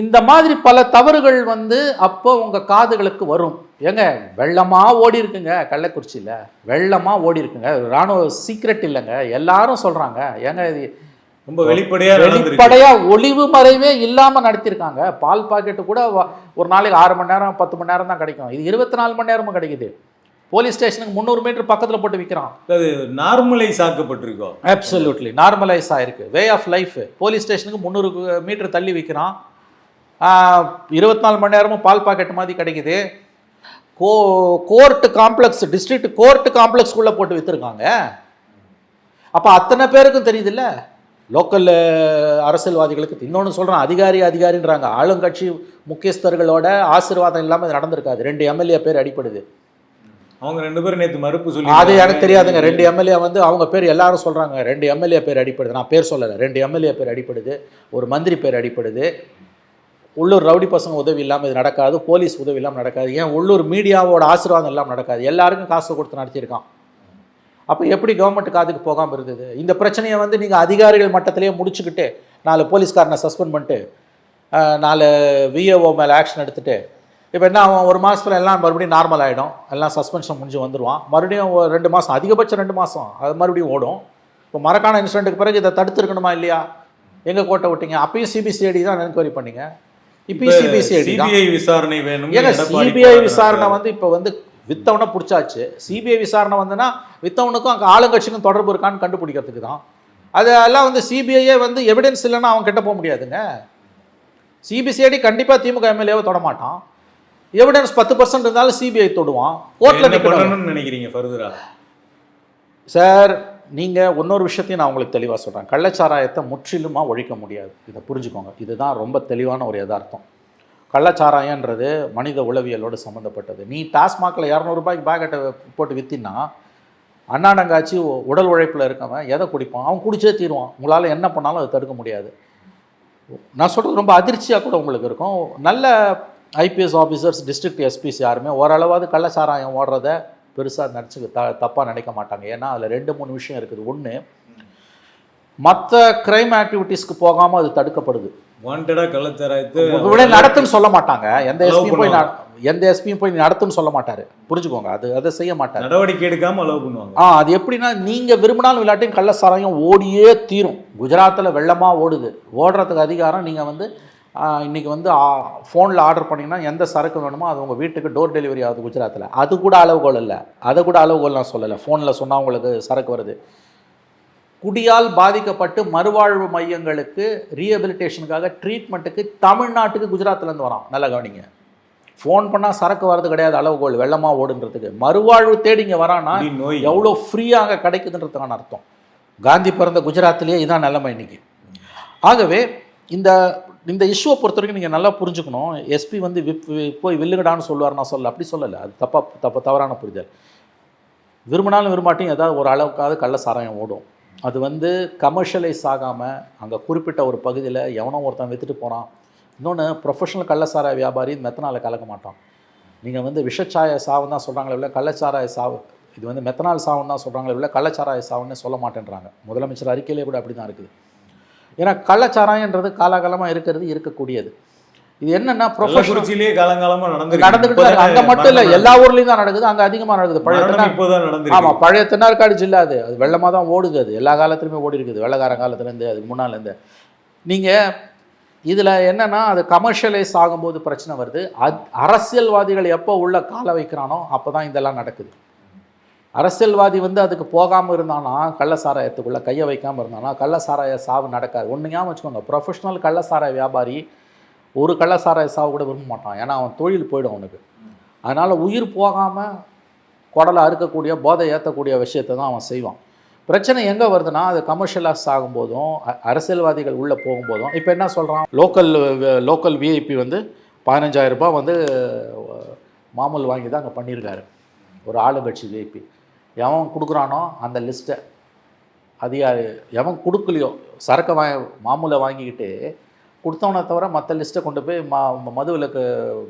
இந்த மாதிரி பல தவறுகள் வந்து அப்போ உங்கள் காதுகளுக்கு வரும். ஏங்க வெள்ளமாக ஓடி இருக்குங்க கள்ளக்குறிச்சியில். வெள்ளமாக ஓடி இருக்குங்க ராணுவ சீக்ரெட் இல்லைங்க. எல்லாரும் சொல்கிறாங்க ஏங்க இது ரொம்ப வெளிப்படையா நடந்திருக்கு. வெளிப்படையா ஒளிவு மறைவே இல்லாம நடத்தியிருக்காங்க. பால் பாக்கெட்டு கூட ஒரு நாளைக்கு ஆறு மணி நேரம் பத்து மணி நேரம் தான் கிடைக்கும். இது இருபத்தி நாலு மணி நேரமும் கிடைக்குது. போலீஸ் ஸ்டேஷனுக்கு முந்நூறு மீட்டர் பக்கத்துல போட்டு விற்கிறான் அது நார்மலைஸ் ஆக்கப்பட்டிருக்கோம். அப்சல்யூட்லி நார்மலைஸ் ஆயிருக்கு. வே ஆஃப் லைஃப் போலீஸ் ஸ்டேஷனுக்கு முந்நூறு மீட்டர் தள்ளி விற்கிறான் இருபத்தி நாலு மணி நேரமும் பால் பாக்கெட் மாதிரி கிடைக்குது. கோ கோர்ட்டு காம்ப்ளெக்ஸ் டிஸ்ட்ரிக்ட் கோர்ட்டு காம்ப்ளெக்ஸ்குள்ளே போட்டு விற்றுருக்காங்க அப்போ அத்தனை பேருக்கும் தெரியுதுல்ல? லோக்கல் அரசியல்வாதிகளுக்கு இன்னொன்று சொல்கிறேன் அதிகாரி அதிகாரின்றாங்க. ஆளுங்கட்சி முக்கியஸ்தர்களோட ஆசீர்வாதம் இல்லாமல் நடந்திருக்காது. ரெண்டு எம்எல்ஏ பேர் அடிப்படுது அவங்க ரெண்டு பேரும் நேற்று மறுப்பு சொல்லி அது எனக்கு தெரியாதுங்க. ரெண்டு எம்எல்ஏ வந்து அவங்க பேர் எல்லாரும் சொல்கிறாங்க ரெண்டு எம்எல்ஏ பேர் அடிப்படுது நான் பேர் சொல்லலை. ரெண்டு எம்எல்ஏ பேர் அடிப்படுது ஒரு மந்திரி பேர் அடிப்படுது உள்ளூர் ரவுடி பசங்க உதவி இல்லாமல் இது நடக்காது. போலீஸ் உதவி இல்லாமல் நடக்காது. ஏன்? உள்ளூர் மீடியாவோட ஆசீர்வாதம் இல்லாமல் நடக்காது. எல்லாருக்கும் காசு கொடுத்து நடத்தியிருக்கான். அப்போ எப்படி கவர்மெண்ட் காதுக்கு போகாமல் இருந்தது? இந்த பிரச்சனையை வந்து நீங்கள் அதிகாரிகள் மட்டத்திலேயே முடிச்சுக்கிட்டு நாலு போலீஸ்காரனை சஸ்பெண்ட் பண்ணிட்டு நாலு விஏஓ மேலே ஆக்ஷன் எடுத்துகிட்டு இப்போ என்ன அவன் ஒரு மாதத்துல எல்லாம் மறுபடியும் நார்மல் ஆகிடும் எல்லாம் சஸ்பென்ஷன் முடிஞ்சு வந்துடுவான் மறுபடியும் ஒரு ரெண்டு மாதம் அதிகபட்சம் ரெண்டு மாதம் அது மறுபடியும் ஓடும். இப்போ மரக்கான இன்சிடென்ட்டுக்கு பிறகு இதை தடுத்துருக்கணுமா இல்லையா? எங்கே கோட்டை விட்டீங்க? அப்பயும் சிபிசிஐடி தான் என்கொயரி பண்ணீங்க? இப்பயும் சிபிசிஐடி சிபிஐ விசாரணை வேணும் ஏங்க சிபிஐ. விசாரணை வந்து இப்போ வந்து வித்தவனை பிடிச்சாச்சு. சிபிஐ விசாரணை வந்துன்னா வித்தவனுக்கும் அங்கே ஆளுங்கட்சிக்கும் தொடர்பு இருக்கான்னு கண்டுபிடிக்கிறதுக்கு தான். அதெல்லாம் வந்து சிபிஐயே வந்து எவிடன்ஸ் இல்லைன்னா அவன் கிட்ட போக முடியாதுங்க. சிபிசிஐடி கண்டிப்பாக திமுக எம்எல்ஏவை தொட மாட்டான். எவிடன்ஸ் பத்து பர்சன்ட் இருந்தாலும் சிபிஐ தொடுவான். கோர்ட்டில் என்ன நிற்கணும் பண்ணணும்னு நினைக்கிறீங்க ஃபர்தரா? சார் நீங்கள் இன்னொரு விஷயத்தையும் நான் உங்களுக்கு தெளிவாக சொல்கிறேன் கள்ளச்சாராயத்தை முற்றிலுமாக ஒழிக்க முடியாது. இதை புரிஞ்சுக்கோங்க. இதுதான் ரொம்ப தெளிவான ஒரு யதார்த்தம். கள்ளச்சாராயன்றது மனித உளவியலோடு சம்மந்தப்பட்டது நீ டாஸ்மாகில் இரநூறுபாய்க்கு பேக்கெட்டை போட்டு வித்தின்னா அண்ணாடங்காச்சி உடல் உழைப்பில் இருக்கவன் எதை குடிப்பான்? அவன் குடிச்சே தீருவான். உங்களால் என்ன பண்ணாலும் அதை தடுக்க முடியாது. நான் சொல்கிறது ரொம்ப அதிர்ச்சியாக கூட உங்களுக்கு இருக்கும். நல்ல ஐபிஎஸ் ஆஃபீஸர்ஸ் டிஸ்ட்ரிக்ட் எஸ்பிஸ் யாருமே ஓரளவாவது கள்ளச்சாராயம் ஓடுறத பெருசாக நினச்சி த தப்பாக நினைக்க மாட்டாங்க. ஏன்னா அதில் ரெண்டு மூணு விஷயம் இருக்குது. ஒன்று மற்ற கிரைம் ஆக்டிவிட்டீஸ்க்கு போகாமல் அது தடுக்கப்படுது. கள்ளச்சாராயத்தை நடத்துன்னு சொல்ல மாட்டாங்க. எந்த எஸ்பியும் போய் எந்த எஸ்பியும் போய் நடத்துன்னு சொல்ல மாட்டாரு. புரிஞ்சுக்கோங்க. அது அதை செய்ய மாட்டார். நடவடிக்கை எடுக்காம அலோவ் பண்ணுவாங்க. ஆ அது எப்படின்னா நீங்கள் விரும்பினாலும் விளையாட்டையும் கள்ள சாராயம் ஓடியே தீரும். குஜராத்தில் வெள்ளமாக ஓடுது. ஓடுறதுக்கு அதிகாரம் நீங்கள் வந்து ஆ, இன்னைக்கு வந்து ஃபோனில் ஆர்டர் பண்ணிங்கன்னா எந்த சரக்கு வேணுமோ அது உங்கள் வீட்டுக்கு டோர் டெலிவரி ஆகுது குஜராத்தில் அது கூட அளவுகோல் இல்லை. அதை கூட அளவுகோல் நான் சொல்லலை. ஃபோனில் சொன்னால் உங்களுக்கு சரக்கு வருது. குடியால் பாதிக்கப்பட்டு மறுவாழ்வு மையங்களுக்கு ரீஹபிலிட்டேஷனுக்காக ட்ரீட்மெண்ட்டுக்கு தமிழ்நாட்டுக்கு குஜராத்லேருந்து வரான். நல்லா கவனிங்க. ஃபோன் பண்ணால் சரக்கு வர்றது கிடையாது அளவுகோல் வெள்ளமாக ஓடுன்றதுக்கு. மறுவாழ்வு தேடி இங்கே வரான்னா எவ்வளோ ஃப்ரீயாக அங்கே கிடைக்குதுன்றதுக்கான அர்த்தம். காந்தி பிறந்த குஜராத்திலேயே இதான் நிலைமை இன்னைக்கு. ஆகவே இந்த இந்த இஷ்யூவை பொறுத்த வரைக்கும் நீங்கள் நல்லா புரிஞ்சுக்கணும். எஸ்பி வந்து விப் வி- போய் வில்லுங்கடான்னு சொல்லுவார் நான் சொல்ல அப்படி சொல்லலை. அது தப்பா தப்ப தவறான புரிதல். விரும்பினாலும் விரும்பாட்டியும் ஏதாவது ஒரு அளவுக்காவது கள்ள சாராயம் ஓடும். அது வந்து கமர்ஷியலைஸ் ஆகாமல் அங்கே குறிப்பிட்ட ஒரு பகுதியில் எவனோ ஒருத்தன் விற்றுட்டு போகிறான் இன்னொன்று ப்ரொஃபஷனல் கள்ளச்சாராய வியாபாரி மெத்தனால கலக்க மாட்டான். நீங்கள் வந்து விஷச்சாய சாவுன்னு தான் சொல்கிறாங்களே இல்லை கள்ளச்சாராய சாவு இது வந்து மெத்தனால் சாவுன்னு தான் சொல்கிறாங்களே இல்லை கள்ளச்சாராய சாவுன்னு சொல்ல மாட்டேன்றாங்க. முதலமைச்சர் அறிக்கையிலே கூட அப்படி தான் இருக்குது. ஏன்னா கள்ளச்சாராயன்றது காலாகாலமாக இருக்கிறது இருக்கக்கூடியது. இது என்னென்னா ப்ரொஃபஷனல் கள்ளக்குறிச்சியிலேயே காலங்காலமா நடந்துருக்கு. நடந்துக்கிட்டு தான் இருக்கு. அங்க மட்டும் இல்லை எல்லா ஊர்லேயும் தான் நடக்குது அங்கே அதிகமாக நடக்குது. பழைய ஆமாம் பழைய தென்னார்காடு ஜில்லா அது. அது வெள்ளமாக தான் ஓடுது அது. எல்லா காலத்துலையுமே ஓடி இருக்குது. வெள்ளக்கார காலத்துலேருந்து அதுக்கு முன்னாலேருந்து நீங்கள் இதில் என்னன்னா அது கமர்ஷியலைஸ் ஆகும்போது பிரச்சனை வருது. அத் அரசியல்வாதிகள் எப்போ உள்ள கால வைக்கிறானோ அப்போ தான் இதெல்லாம் நடக்குது. அரசியல்வாதி வந்து அதுக்கு போகாமல் இருந்தானா? கள்ள சாராயத்துக்குள்ளே கையை வைக்காமல் இருந்தானா? கள்ள சாராய சாவு நடக்காது. ஒன்று ஞாபகம் வச்சுக்கோங்க. ப்ரொஃபஷனல் கள்ளசாராய வியாபாரி ஒரு கள்ள சாராய சாவு கூட விரும்ப மாட்டான். ஏன்னா அவன் தொழில் போயிடும் அவனுக்கு. அதனால் உயிர் போகாமல் குடலை அறுக்கக்கூடிய போதை ஏற்றக்கூடிய விஷயத்தை தான் அவன் செய்வான். பிரச்சனை எங்கே வருதுன்னா அது கமர்ஷியலாஸ் ஆகும்போதும் அரசியல்வாதிகள் உள்ளே போகும்போதும். இப்போ என்ன சொல்கிறான் லோக்கல் லோக்கல் விஐபி வந்து 15000 ரூபாய் வந்து மாமூல் வாங்கி தான் அங்கே பண்ணியிருக்காரு. ஒரு ஆளுங்கட்சி விஐபி எவன் கொடுக்குறானோ அந்த லிஸ்ட்டை அதிகாரி எவன் கொடுக்கலையோ சரக்கை வா மாமூலை வாங்கிக்கிட்டு கொடுத்தவனை தவிர மற்ற லிஸ்ட்டை கொண்டு போய் மா மதுவிலக்கு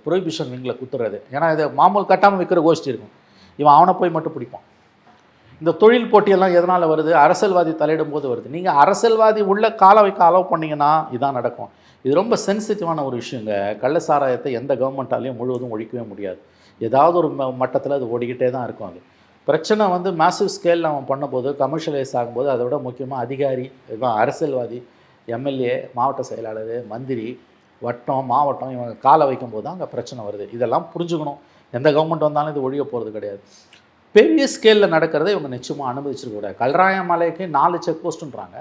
ப்ரொஹிபிஷன் விங்கில் குத்துறது. ஏன்னா இது மாமூல் கட்டாமல் விற்கிற கோஷ்டி இருக்கும். இவன் அவனை போய் மட்டும் பிடிப்பான். இந்த தொழில் போட்டியெல்லாம் எதனால் வருது? அரசியல்வாதி தலையிடும் போது வருது. நீங்கள் அரசியல்வாதி உள்ள கால வைக்க அலோவ் பண்ணிங்கன்னா இதான் நடக்கும். இது ரொம்ப சென்சிட்டிவான ஒரு விஷயங்க. கள்ள சாராயத்தை எந்த கவர்மெண்ட்டாலையும் முழுவதும் ஒழிக்கவே முடியாது. ஏதாவது ஒரு மட்டத்தில் அது ஓடிக்கிட்டே தான் இருக்கும் அது. பிரச்சனை வந்து மேசிவ் ஸ்கேலில் அவன் பண்ணும்போது கமர்ஷியலைஸ் ஆகும்போது அதை விட முக்கியமாக அதிகாரி அரசியல்வாதி எம்எல்ஏ மாவட்ட செயலாளர் மந்திரி வட்டம் மாவட்டம் இவங்க காலை வைக்கும்போது தான் அங்கே பிரச்சனை வருது. இதெல்லாம் புரிஞ்சுக்கணும். எந்த கவர்மெண்ட் வந்தாலும் இது ஒழிய போகிறது கிடையாது. பெரிய ஸ்கேலில் நடக்கிறத இவங்க நிச்சயமாக அனுமதிச்சிருக்கூடாது கல்ராய மலைக்கு நாலு செக் போஸ்ட்டுன்றாங்க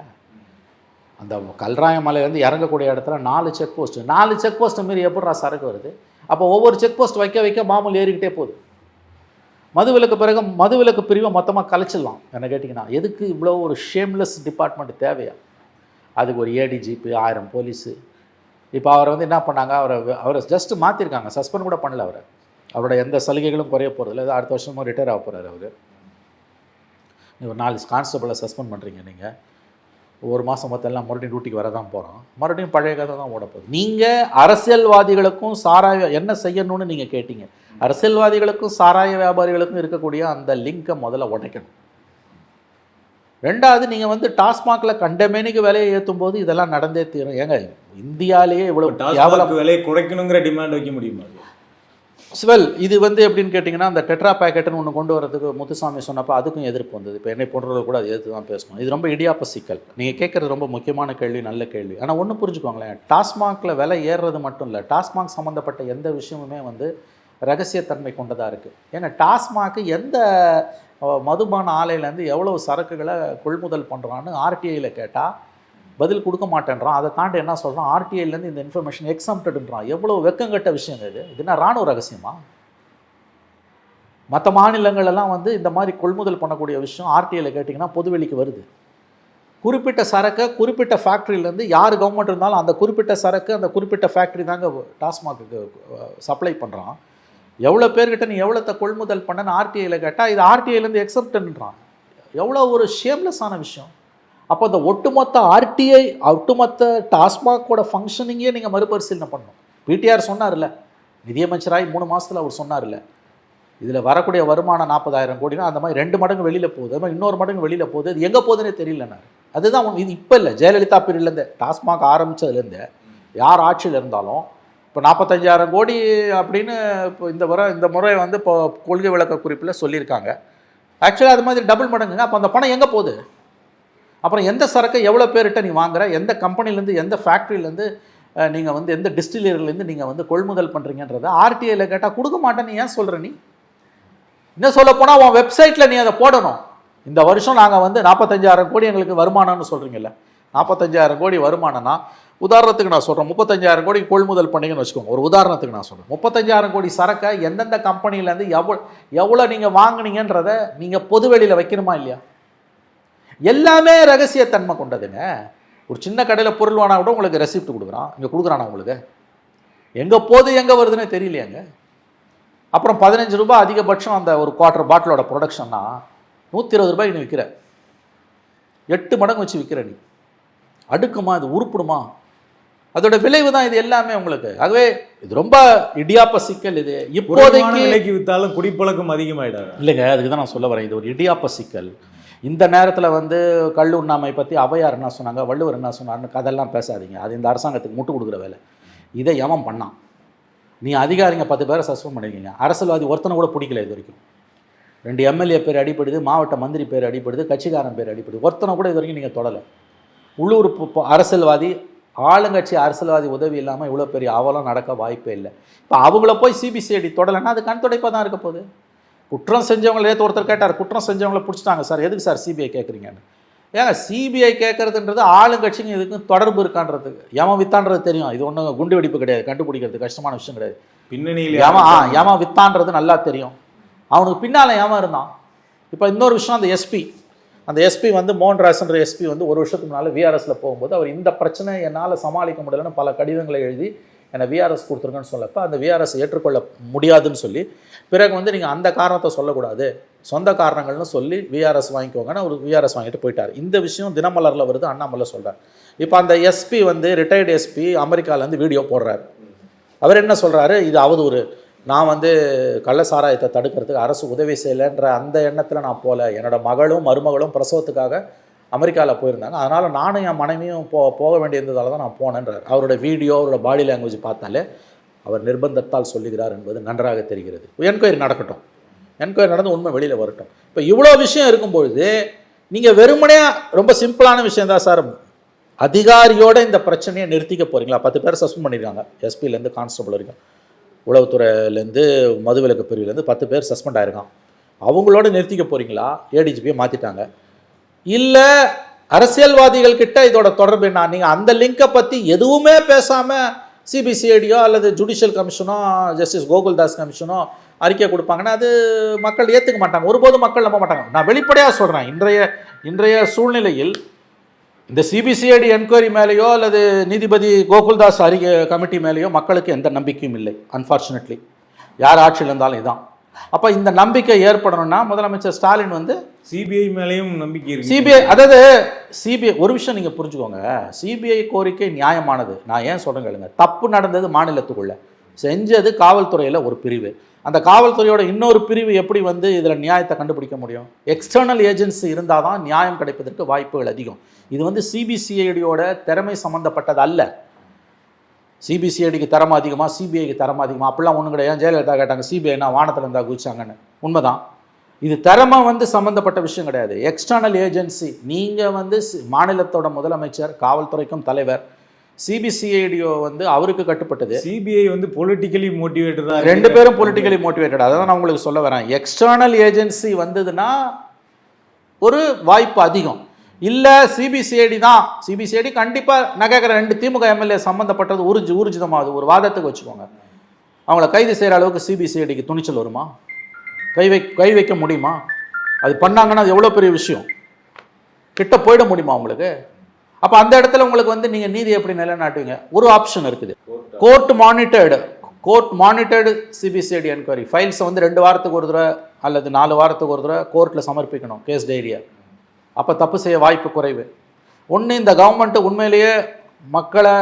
அந்த கல்ராய மலையிலேருந்து இறங்கக்கூடிய இடத்துல நாலு செக் போஸ்ட்டு நாலு செக் போஸ்ட்டு மாரி எப்படா சரக்கு வருது? அப்போ ஒவ்வொரு செக் போஸ்ட் வைக்க வைக்க மாமூல் ஏறிக்கிட்டே போகுது. மதுவிலக்கு பிறகு மதுவிலக்கு பிரிவை மொத்தமாக கலைச்சிடலாம். என்ன கேட்டிங்கன்னா எதுக்கு இவ்வளோ ஒரு ஷேம்லெஸ் டிபார்ட்மெண்ட் தேவையா? அதுக்கு ஒரு ஏடிஜிபி ஆயிரம் போலீஸு. இப்போ அவரை வந்து என்ன பண்ணாங்க? அவரை அவரை ஜஸ்ட் மாற்றிருக்காங்க சஸ்பெண்ட் கூட பண்ணல அவரை. அவரோட எந்த சலுகைகளும் குறைய போகிறதில்ல ஏதோ அடுத்த வருஷமும் ரிட்டையர் ஆக போகிறார் அவர். நீங்கள் ஒரு நாலு கான்ஸ்டபிளை சஸ்பெண்ட் பண்ணுறீங்க நீங்கள் ஒரு மாதம் மொத்தம் எல்லாம் மறுபடியும் டியூட்டிக்கு வர தான் போகிறோம் மறுபடியும் பழைய கதை தான் ஓட போகுது. நீங்கள் அரசியல்வாதிகளுக்கும் சாராய என்ன செய்யணும்னு நீங்கள் கேட்டீங்க. அரசியல்வாதிகளுக்கும் சாராய வியாபாரிகளுக்கும் இருக்கக்கூடிய அந்த லிங்கை முதல்ல உடைக்கணும். ரெண்டாவது நீங்கள் வந்து டாஸ்மாகில் கண்டமேனிக்கு விலையை ஏற்றும் போது இதெல்லாம் நடந்தே தீரும். ஏங்க இந்தியாலேயே இவ்வளோ விலையை குறைக்கணுங்கிற டிமாண்ட் வைக்க முடியுமா? ஸ்வெல் இது வந்து எப்படின்னு கேட்டிங்கன்னா அந்த டெட்ரா பேக்கெட்டுன்னு ஒன்று கொண்டு வரதுக்கு முத்துசாமி சொன்னப்போ அதுக்கும் எதிர்ப்பு வந்தது. இப்போ என்னை போன்றவர்கள் கூட அதை எதிர்த்து தான் பேசணும். இது ரொம்ப இடியாப்ப சிக்கல் நீங்கள் கேட்குறது ரொம்ப முக்கியமான கேள்வி நல்ல கேள்வி. ஆனால் ஒன்று புரிஞ்சுக்கோங்களேன். டாஸ்மாகில் விலை ஏறுறது மட்டும் இல்லை டாஸ்மாக் சம்மந்தப்பட்ட எந்த விஷயமுமே வந்து ரகசியத்தன்மை கொண்டதாக இருக்குது ஏன்னா டாஸ்மாக்கு எந்த மதுபான ஆலையிலேருந்து எவ்வளவு சரக்குகளை கொள்முதல் பண்ணுறான்னு ஆர்டிஐயில் கேட்டால் பதில் கொடுக்க மாட்டேன்றான். அதை தாண்டி என்ன சொல்கிறான் ஆர்டிஐலேருந்து இந்த இன்ஃபர்மேஷன் எக்ஸம்டடுன்றான் எவ்வளோ வெக்கங்கட்ட விஷயங்க இது? இது என்ன ராணுவ ரகசியமா? மற்ற மாநிலங்களெல்லாம் வந்து இந்த மாதிரி கொள்முதல் பண்ணக்கூடிய விஷயம் ஆர்டிஐயில் கேட்டிங்கன்னா பொதுவெளிக்கு வருது. குறிப்பிட்ட சரக்கை குறிப்பிட்ட ஃபேக்ட்ரியிலேருந்து யார் கவர்மெண்ட் இருந்தாலும் அந்த குறிப்பிட்ட சரக்கு அந்த குறிப்பிட்ட ஃபேக்ட்ரி தாங்க டாஸ்மாக்கு சப்ளை பண்ணுறான் எவ்வளோ பேர்கிட்ட நீ எவ்வளோத்த கொள்முதல் பண்ணன்னு ஆர்டிஐயில் கேட்டால் இது ஆர்டிஐலேருந்து எக்ஸப்டன்றான் எவ்வளோ ஒரு ஷேம்லெஸ்ஸான விஷயம். அப்போ அந்த ஒட்டுமொத்த ஆர்டிஐ ஒட்டுமொத்த டாஸ்மாகோட ஃபங்க்ஷனிங்கே நீங்கள் மறுபரிசீலனை பண்ணணும். பிடிஆர் சொன்னார்ல நிதியமைச்சராகி மூணு மாதத்தில் அவர் சொன்னார்ல இதில் வரக்கூடிய வருமானம் நாற்பதாயிரம் கோடினா அந்த மாதிரி ரெண்டு மடங்கு வெளியில் போகுது அது மாதிரி இன்னொரு மடங்கு வெளியில் போகுது அது எங்கே போகுதுன்னே தெரியலனாரு அதுதான் உண்மை. இது இப்போ இல்லை ஜெயலலிதா பீரியட்லேருந்து டாஸ்மாக் ஆரம்பித்ததுலேருந்து யார் ஆட்சியில் இருந்தாலும் இப்போ நாற்பத்தஞ்சாயிரம் கோடி அப்படின்னு இப்போ இந்த முறை இந்த முறை வந்து இப்போ கொள்கை விளக்க குறிப்பில் சொல்லியிருக்காங்க. ஆக்சுவலாக அது மாதிரி டபுள் மடங்குங்க. அப்போ அந்த பணம் எங்கே போகுது? அப்புறம் எந்த சரக்கை எவ்வளோ பேர்கிட்ட நீ வாங்குற? எந்த கம்பெனிலேருந்து எந்த ஃபேக்ட்ரியிலேருந்து நீங்கள் வந்து எந்த டிஸ்டிலரிலேருந்து நீங்கள் வந்து கொள்முதல் பண்ணுறீங்கன்றதை ஆர்டிஐயில் கேட்டால் கொடுக்க மாட்டேன்னு ஏன் சொல்கிற நீ? என்ன சொல்ல போனால் உன் வெப்சைட்டில் நீ அதை போடணும். இந்த வருஷம் நாங்கள் வந்து நாற்பத்தஞ்சாயிரம் கோடி எங்களுக்கு வருமானம்னு சொல்கிறீங்கல்ல நாற்பத்தஞ்சாயிரம் கோடி வருமானம்னா உதாரணத்துக்கு நான் சொல்கிறேன் முப்பத்தஞ்சாயிரம் கோடி கொள்முதல் பண்ணீங்கன்னு வச்சுக்கோங்க. ஒரு உதாரணத்துக்கு நான் சொல்கிறேன் முப்பத்தஞ்சாயிரம் கோடி சரக்கை எந்தெந்த கம்பெனிலேருந்து எவ்வளோ எவ்வளோ நீங்கள் வாங்கினீங்கன்றதை நீங்கள் பொதுவெளியில் வைக்கணுமா இல்லையா? எல்லாமே ரகசியத்தன்மை கொண்டதுங்க. ஒரு சின்ன கடையில் பொருள் வாங்கினா கூட உங்களுக்கு ரெசிப்ட் கொடுக்குறான். இங்கே கொடுக்குறானா உங்களுக்கு? எங்கே போகுது எங்கே வருதுன்னே தெரியலையாங்க. அப்புறம் பதினஞ்சு ரூபாய் அதிகபட்சம் அந்த ஒரு குவார்ட்டர் பாட்டிலோட ப்ரொடக்ஷன்னா நூற்றி இருபது ரூபாய் நீ விற்கிற எட்டு மடங்கு வச்சு விற்கிற நீ. அடுக்குமா? இது உருப்பிடுமா? அதோட விளைவு தான் இது எல்லாமே உங்களுக்கு. ஆகவே இது ரொம்ப இடியாப்ப சிக்கல் இது. இப்போதைக்கு விலைக்கு வித்தாலும் குடிப்பழக்கம் அதிகமாயிடாது? இல்லைங்க அதுக்கு தான் நான் சொல்ல வரேன். இது ஒரு இடியாப்ப சிக்கல். இந்த நேரத்தில் வந்து கல் உண்ணாமை பற்றி அவையார் என்ன சொன்னாங்க? வள்ளுவர் என்ன சொன்னார்னு கதெல்லாம் பேசாதீங்க. அது இந்த அரசாங்கத்துக்கு முட்டு கொடுக்குற வேலை. இதை எவன் பண்ணான். நீ அதிகாரிங்க பத்து பேரை சஸ்பெண்ட் பண்ணிருக்கீங்க. அரசியல்வாதி ஒருத்தனை கூட பிடிக்கல இது வரைக்கும். ரெண்டு எம்எல்ஏ பேர் அடிப்படுது மாவட்ட மந்திரி பேர் அடிப்படுது கட்சிக்காரன் பேர் அடிப்படுது ஒருத்தனை கூட இது வரைக்கும் நீங்கள் தொடலை. உள்ளூர் அரசியல்வாதி ஆளுங்கட்சி அரசியல்வாதி உதவி இல்லாமல் இவ்வளோ பெரிய அவலம் நடக்க வாய்ப்பே இல்லை. இப்போ அவங்கள போய் சிபிசிஐடி தொடலைன்னா அது கண் துடைப்பாக தான் இருக்க போகுது. குற்றம் செஞ்சவங்களை ஒருத்தர் கேட்டார் குற்றம் செஞ்சவங்கள பிடிச்சிட்டாங்க. சார் எதுக்கு சார் சிபிஐ கேட்குறீங்கன்னு ஏங்க சிபிஐ கேட்கறதுன்றது ஆளுங்கட்சிங்க இதுக்கும் தொடர்பு இருக்கான்றதுக்கு ஏமா வித்தான்றது தெரியும். இது ஒன்றும் குண்டு வெடிப்பு கிடையாது. கண்டுபிடிக்கிறது கஷ்டமான விஷயம் கிடையாது. பின்னணியில் ஏமா ஆ ஏமா வித்தான்றது நல்லா தெரியும். அவனுக்கு பின்னால் ஏமா இருந்தான். இப்போ இன்னொரு விஷயம் அந்த எஸ்பி அந்த எஸ்பி வந்து மோகன்ராஜ்ன்ற எஸ்பி வந்து ஒரு வருஷத்துக்கு முன்னால் விஆர்எஸில் போகும்போது அவர் இந்த பிரச்சனை என்னால் சமாளிக்க முடியலன்னு பல கடிதங்களை எழுதி என்னை விஆர்எஸ் கொடுத்துருங்கன்னு சொல்லப்போ அந்த விஆர்எஸ் ஏற்றுக்கொள்ள முடியாதுன்னு சொல்லி பிறகு வந்து நீங்கள் அந்த காரணத்தை சொல்லக்கூடாது. சொந்த காரணங்கள்னு சொல்லி விஆர்எஸ் வாங்கிக்கோங்கன்னு ஒரு விஆர்எஸ் வாங்கிட்டு போயிட்டார். இந்த விஷயம் தினமலரில் வருது அண்ணாமலை சொல்கிறார் இப்போ அந்த எஸ்பி வந்து ரிட்டையர்டு எஸ்பி அமெரிக்காவிலேருந்து வீடியோ போடுறாரு. அவர் என்ன சொல்கிறாரு இது அவதூறு நான் வந்து கள்ள சாராயத்தை தடுக்கிறதுக்கு அரசு உதவி செய்யலைன்ற அந்த எண்ணத்தில் நான் போகல என்னோட மகளும் மருமகளும் பிரசவத்துக்காக அமெரிக்காவில் போயிருந்தாங்க. அதனால் நானும் என் மனைவியும் போ போக வேண்டியிருந்ததால தான் நான் போனேன்றார். அவரோட வீடியோ அவரோட பாடி லாங்குவேஜ் பார்த்தாலே அவர் நிர்பந்தத்தால் சொல்லுகிறார் என்பது நன்றாக தெரிகிறது. என்கொயரி நடக்கட்டும். என்கொயரி நடந்து உண்மை வெளியில் வரட்டும். இப்போ இவ்வளோ விஷயம் இருக்கும்பொழுது நீங்கள் வெறுமனே ரொம்ப சிம்பிளான விஷயம் தான் சார். அதிகாரியோட இந்த பிரச்சனையை நிறுத்திக்க போகிறீங்களா பத்து பேர் சஸ்பெண்ட் பண்ணியிருக்காங்க எஸ்பிலேருந்து கான்ஸ்டபிள் வரைக்கும். உளவுத்துறையிலேருந்து மதுவிலக்கு பிரிவுலேருந்து பத்து பேர் சஸ்பெண்ட் ஆயிருக்கான். அவங்களோட நிறுத்திக்க போகிறீங்களா ஏடிஜிபியை மாற்றிட்டாங்க இல்லை அரசியல்வாதிகள் கிட்ட இதோட தொடர்பு என்ன? நீங்கள் அந்த லிங்கை பற்றி எதுவுமே பேசாமல் சிபிசிஐடியோ அல்லது ஜுடிஷியல் கமிஷனோ ஜஸ்டிஸ் கோகுல்தாஸ் கமிஷனோ அறிக்கை கொடுப்பாங்கன்னா அது மக்கள் ஏற்றுக்க மாட்டாங்க. ஒருபோதும் மக்கள் நம்ப மாட்டாங்க. நான் வெளிப்படையாக சொல்கிறேன் இன்றைய இன்றைய சூழ்நிலையில் இந்த சிபிசிஐடி என்கொயரி மேலேயோ அல்லது நீதிபதி கோகுல்தாஸ் அறிக்கை கமிட்டி மேலேயோ மக்களுக்கு எந்த நம்பிக்கையும் இல்லை அன்ஃபார்ச்சுனேட்லி யார் ஆட்சியில் இருந்தாலும் இதான். அப்போ இந்த நம்பிக்கை ஏற்படணும்னா முதலமைச்சர் ஸ்டாலின் வந்து சிபிஐ மேலேயும் நம்பிக்கை இருக்கு. சிபிஐ அதாவது சிபிஐ ஒரு விஷயம் நீங்கள் புரிஞ்சுக்கோங்க. சிபிஐ கோரிக்கை நியாயமானது. நான் ஏன் சொல்கிறேன் கேளுங்க. தப்பு நடந்தது மாநிலத்துக்குள்ள. செஞ்சது காவல்துறையில் ஒரு பிரிவு. அந்த காவல்துறையோட இன்னொரு பிரிவு எப்படி வந்து இதில் நியாயத்தை கண்டுபிடிக்க முடியும்? எக்ஸ்டர்னல் ஏஜென்சி இருந்தால் தான் நியாயம் கிடைப்பதற்கு வாய்ப்புகள் அதிகம். இது வந்து சிபிசிஐடியோட திறமை சம்மந்தப்பட்டது அல்ல. சிபிசிஐடிக்கு தரம் அதிகமாக சிபிஐக்கு தரம் அதிகமாக அப்படிலாம் ஒன்றும் கிடையாது. ஜெயலலிதா கேட்டாங்க சிபிஐனா வானத்தில் இருந்தால் குதிச்சாங்கன்னு. உண்மைதான். இது திறமை வந்து சம்மந்தப்பட்ட விஷயம் கிடையாது. எக்ஸ்டர்னல் ஏஜென்சி நீங்கள் வந்து மாநிலத்தோட முதலமைச்சர் காவல்துறைக்கும் தலைவர் சிபிசிஐடியோ வந்து அவருக்கு கட்டுப்பட்டது. சிபிஐ வந்து பொலிட்டிக்கலி மோட்டிவேட்டடா ரெண்டு பேரும் பொலிட்டிக்கலி மோட்டிவேட்டட் அதை தான் நான் உங்களுக்கு சொல்ல வரேன். எக்ஸ்டர்னல் ஏஜென்சி வந்ததுன்னா ஒரு வாய்ப்பு அதிகம். இல்லை சிபிசிஐடி தான். சிபிசிஐடி கண்டிப்பாக நான் கேட்குற ரெண்டு திமுக எம்எல்ஏ சம்மந்தப்பட்டது உறிஞ்சு ஊர்ஜிதமாகுது ஒரு வாதத்துக்கு வச்சுக்கோங்க. அவங்கள கைது செய்கிற அளவுக்கு சிபிசிஐடிக்கு துணிச்சல் வருமா? கை வை கை வைக்க முடியுமா? அது பண்ணாங்கன்னா அது எவ்வளோ பெரிய விஷயம்? கிட்ட போயிட முடியுமா உங்களுக்கு? அப்போ அந்த இடத்துல உங்களுக்கு வந்து நீங்கள் நீதி எப்படி நிலைநாட்டுவீங்க? ஒரு ஆப்ஷன் இருக்குது. Court monitored court monitored CBCID enquiry ஃபைல்ஸை வந்து ரெண்டு வாரத்துக்கு ஒரு தடவை அல்லது நாலு வாரத்துக்கு ஒரு தடவை கோர்ட்டில் சமர்ப்பிக்கணும் கேஸ் டைரியா அப்போ தப்பு செய்ய வாய்ப்பு குறைவு. ஒன்று இந்த கவர்மெண்ட்டு உண்மையிலேயே மக்களை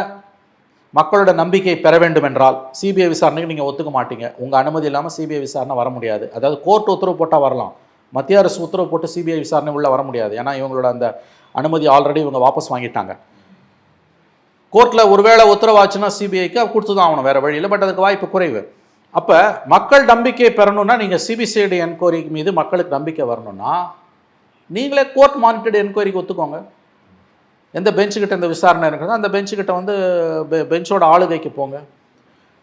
மக்களோட நம்பிக்கை பெற வேண்டும் என்றால் சிபிஐ விசாரணைக்கு நீங்கள் ஒத்துக்க மாட்டீங்க. உங்கள் அனுமதி இல்லாமல் சிபிஐ விசாரணை வர முடியாது. அதாவது கோர்ட் உத்தரவு போட்டால் வரலாம். மத்திய அரசு உத்தரவு போட்டு சிபிஐ விசாரணை உள்ள வர முடியாது. ஏன்னா இவங்களோட அந்த அனுமதி ஆல்ரெடி இவங்க வாபஸ் வாங்கிட்டாங்க. கோர்ட்டில் ஒருவேளை உத்தரவாச்சுன்னா சிபிஐக்கு கொடுத்து தான் ஆகணும். வேறு வழியில் பட் அதுக்கு வாய்ப்பு குறைவு. அப்போ மக்கள் நம்பிக்கை பெறணும்னா நீங்கள் சிபிசிஐடி என்கொயரி மீது மக்களுக்கு நம்பிக்கை வரணும்னா நீங்களே கோர்ட் மானிட்டர்டு என்கொயரிக்கு ஒத்துக்கோங்க. எந்த பெஞ்சுக்கிட்ட இந்த விசாரணை இருக்குதோ அந்த பெஞ்சுக்கிட்ட வந்து பெ- பெஞ்சோட ஆளுகைக்கு போங்க.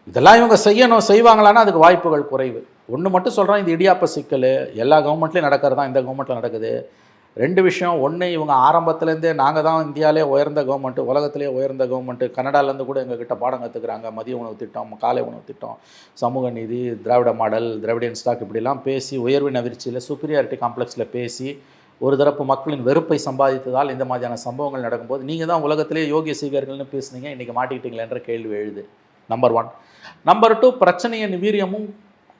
இதெல்லாம் இவங்க செய்யணும் செய்வாங்களான்னா அதுக்கு வாய்ப்புகள் குறைவு. ஒன்று மட்டும் சொல்கிறேன் இந்த இடியாப்ப சிக்கல் எல்லா கவர்மெண்ட்லேயும் நடக்கிறது தான் இந்த கவர்மெண்ட்டில் நடக்குது. ரெண்டு விஷயம் ஒன்று இவங்க ஆரம்பத்துலேருந்தே நாங்கள் தான் இந்தியாவிலே உயர்ந்த கவர்மெண்ட்டு உலகத்திலே உயர்ந்த கவர்மெண்ட்டு கனடாலேருந்து கூட எங்ககிட்ட பாடம் கற்றுக்குறாங்க மதிய உணவு திட்டம் காலை உணவு திட்டம் சமூக நீதி திராவிட மாடல் திராவிடியன் ஸ்டாக் இப்படிலாம் பேசி உயர்வின் அதிர்ச்சியில் சுப்பீரியாரிட்டி காம்ப்ளெக்ஸில் பேசி ஒரு தரப்பு மக்களின் வெறுப்பை சம்பாதித்ததால் இந்த மாதிரியான சம்பவங்கள் நடக்கும்போது நீங்கள் தான் உலகத்திலே யோகிய சீகர்கள்னு பேசுனீங்க இன்றைக்கி மாட்டிக்கிட்டீங்களேன்ற கேள்வி எழுது. நம்பர் ஒன் நம்பர் டூ பிரச்சனையின் வீரியமும்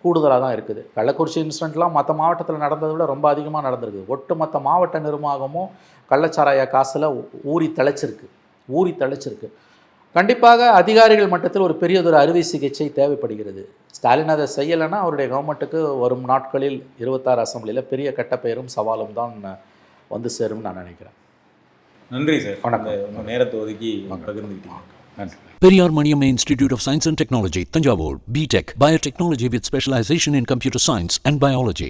கூடுதலாக தான் இருக்குது. கள்ளக்குறிச்சி இன்சிடென்ட்லாம் மற்ற மாவட்டத்தில் நடந்ததை விட ரொம்ப அதிகமாக நடந்திருக்கு. ஒட்டுமொத்த மாவட்ட நிர்வாகமும் கள்ளச்சாராய காசில் ஊறி தழைச்சிருக்கு ஊறி தழைச்சிருக்கு கண்டிப்பாக அதிகாரிகள் மட்டத்தில் ஒரு பெரியதொரு அறுவை சிகிச்சை தேவைப்படுகிறது. ஸ்டாலின் அதை செய்யலைன்னா அவருடைய கவர்மெண்ட்டுக்கு வரும் நாட்களில் இருபத்தாறு அசெம்பிளியில் பெரிய கெட்ட பெயரும் சவாலும் தான் வந்து சேரும்னு நான் நினைக்கிறேன். நன்றி சார். வணக்கம். நேரத்தை ஒதுக்கி பகிர்ந்துக்கிட்டீங்க நன்றி. Periyar Maniamma Institute of Science and Technology, Tanjavur, BTech, Biotechnology with specialization in computer science and biology.